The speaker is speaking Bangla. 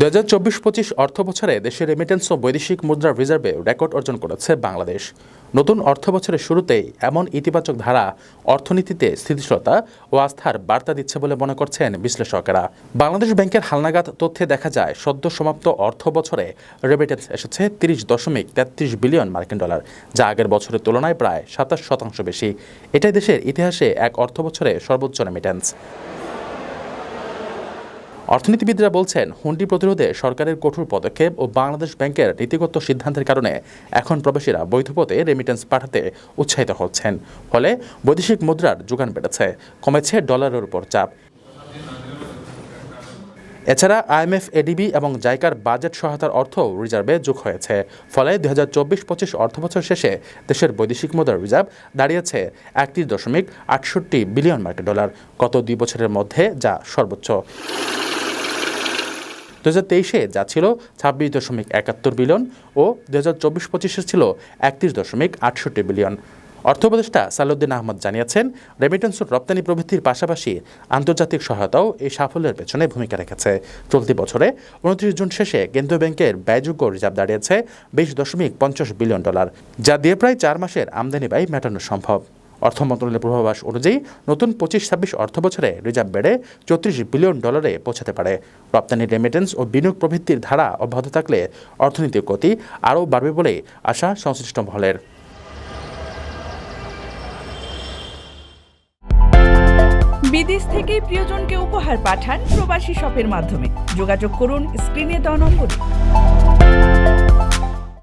দু হাজার চব্বিশ পঁচিশ অর্থ বছরে দেশের রেমিটেন্স ও বৈদেশিক মুদ্রা রিজার্ভে রেকর্ড অর্জন করেছে বাংলাদেশ। নতুন অর্থ বছরের শুরুতেই এমন ইতিবাচক ধারা অর্থনীতিতে স্থিতিশীলতা ও আস্থার বার্তা দিচ্ছে বলে মনে করছেন বিশ্লেষকেরা। বাংলাদেশ ব্যাংকের হালনাগাদ তথ্যে দেখা যায়, সদ্য সমাপ্ত অর্থ বছরে রেমিটেন্স এসেছে তিরিশ দশমিক তেত্রিশ বিলিয়ন মার্কিন ডলার, যা আগের বছরের তুলনায় প্রায় সাতাশ শতাংশ বেশি। এটাই দেশের ইতিহাসে এক অর্থ বছরে সর্বোচ্চ রেমিটেন্স অর্থনীতিবিদরা বলছেন, হুন্ডি প্রতিরোধে সরকারের কঠোর পদক্ষেপ ও বাংলাদেশ ব্যাংকের নীতিগত সিদ্ধান্তের কারণে এখন প্রবাসীরা বৈধ পথে রেমিটেন্স পাঠাতে উৎসাহিত হচ্ছেন। ফলে বৈদেশিক মুদ্রার যোগান বেড়েছে, কমেছে ডলারের উপর চাপ। এছাড়া আইএমএফ এডিবি এবং জাইকার বাজেট সহায়তার অর্থও রিজার্ভে যোগ হয়েছে। ফলে দুই হাজার চব্বিশ পঁচিশ অর্থবছর শেষে দেশের বৈদেশিক মুদ্রার রিজার্ভ দাঁড়িয়েছে একত্রিশ দশমিক আটষট্টি বিলিয়ন মার্কিন ডলার, গত দুই বছরের মধ্যে যা সর্বোচ্চ। দু হাজার তেইশে যা ছিল ছাব্বিশ দশমিক একাত্তর বিলিয়ন ও দু হাজার চব্বিশ পঁচিশে ছিল একত্রিশ দশমিক আটষট্টি বিলিয়ন। অর্থ উপদেষ্টা সালাউদ্দিন আহমদ জানিয়েছেন রেমিটেন্স রপ্তানি প্রবৃদ্ধির পাশাপাশি আন্তর্জাতিক সহায়তাও এই সাফল্যের পেছনে ভূমিকা রেখেছে। চলতি বছরে উনত্রিশ জুন শেষে কেন্দ্রীয় ব্যাংকের ব্যয়যোগ্য রিজার্ভ দাঁড়িয়েছে বিশ দশমিক পঞ্চাশ বিলিয়ন ডলার, যা দিয়ে প্রায় চার মাসের আমদানি ব্যয় মেটানো সম্ভব। অর্থ মন্ত্রণালয়ের পূর্বাভাস অনুযায়ী নতুন পঁচিশ, ছাব্বিশ অর্থ বছরে রিজার্ভ বেড়ে চৌত্রিশ বিলিয়ন ডলারে পৌঁছাতে পারে। রপ্তানি রেমিটেন্স ও বিনিয়োগ প্রবৃদ্ধির ধারা অব্যাহত থাকলে অর্থনীতির গতি আরও বাড়বে বলে আশা সংশ্লিষ্ট মহলের। বিদেশ থেকে প্রিয়জনকে উপহার পাঠান প্রবাসী শপের মাধ্যমে। যোগাযোগ করুন স্ক্রিনে দেওয়া নম্বরে।